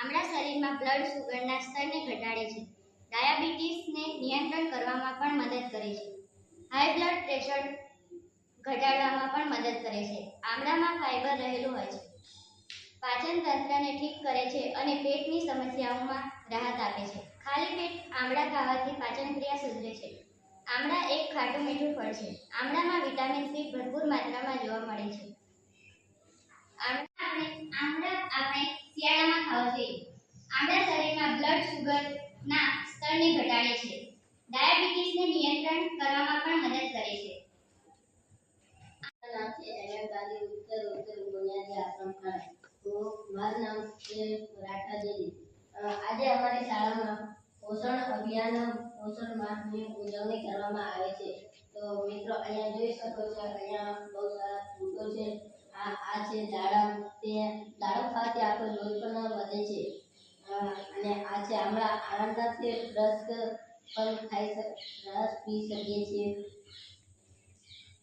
આમળા શરીરમાં બ્લડ સુગરના સ્તરને ઘટાડે છે. ડાયાબિટીસને નિયંત્રણ કરવામાં પણ મદદ કરે છે. હાઈ બ્લડ પ્રેશર ઘટાડવામાં પણ મદદ કરે છે. આમળામાં ફાઇબર રહેલું હોય છે. પાચન તંત્રને ઠીક કરે છે અને પેટની સમસ્યાઓમાં રાહત આપે છે. ખાલી પેટ આમળા ખાવાથી પાચન ક્રિયા સુધરે છે. આમળા એક ખાટું મીઠું ફળ છે. આમળામાં વિટામિન સી ભરપૂર માત્રામાં જોવા મળે છે. આમળા આપણે શિયાળામાં ખાવા જોઈએ. આમળા શરીરમાં બ્લડ સુગરના સ્તરને ઘટાડે છે. ડાયાબિટીસને નિયંત્રણ કરવામાં પણ મદદ કરે છે. નામ છે એમ ગાંધી ઉત્તર ઉત્તર બુનિયાદી આશ્રમ ખાના મારું નામ છે રાઠા દેવી. આજે અમારી શાળામાં પોષણ અભિયાન પોષણ માસની ઉજવણી કરવામાં આવે છે. તો મિત્રો, અહીંયા જોઈ શકો છો, અહીંયા બહુ સારા ફ્રૂટો છે. આનંદથી રસ પણ ખાઈ રસ પી શકીએ છીએ.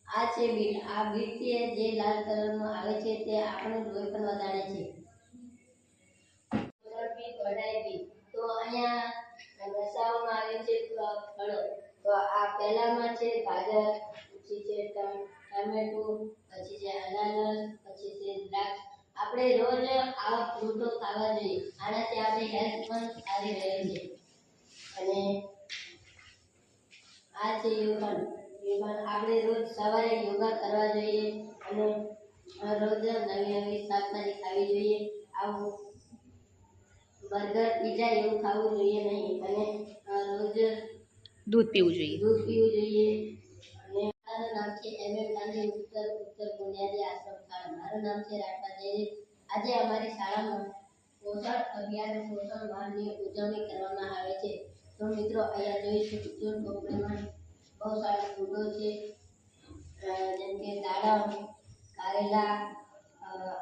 આ છે બીટ આ બીટ છે જે લાલ કલરમાં આવે છે તે આપણું લોહી પણ વધારે છે. બીટ વઢાય બીટ તો અહીંયા દર્શાવવામાં આવે છે ફળો તો આ પહેલામાં છે ગાજર પછી છે ટમ- ટમેટું પછી છે અનાનસ પછી છે દ્રાક્ષ. આપણે રોજ આ ફ્રૂટો ખાવા જોઈએ. આનાથી આ છે યોગન યોગન આપણે રોજ સવારે યોગા કરવા જોઈએ અને રોજ નવી નવી શાકભાજી ખાવી જોઈએ. આવું બર્ગર પીઝા એવું ખાવું જોઈએ નહીં અને રોજ દૂધ પીવું જોઈએ. દૂધ પીવું જોઈએ અને મારું નામ છે એમ એમ ગાંધી ઉત્તર ઉત્તર બુનિયાદી આશ્રમ શાળા મારું નામ છે રાઠવા દેવી આજે અમારી શાળામાં પોષણ અભિયાન પોષણ માહની ઉજવણી કરવામાં આવે છે. તો મિત્રો, અહીંયા જોઈ શકો છો ટોપલીમાં બહુ સારા ફૂડો છે. જેમ કે દાડમ, કારેલા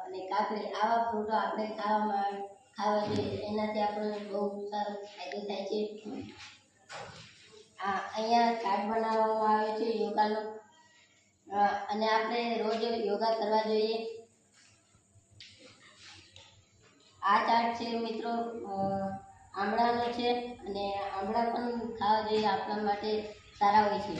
અને કાકડી, આવા ફ્રૂટો આપણે ખાવામાં ખાવા જોઈએ. એનાથી આપણને બહુ સારો ફાયદો થાય છે. આ અહીંયા ચાર્ટ બનાવવામાં આવે છે યોગાનો. અને આપણે રોજ યોગા કરવા જોઈએ. આ ચાર્ટ છે મિત્રો આમળાનો છે અને આમળા પણ ખાવા જોઈએ આપણા માટે સારા હોય છે.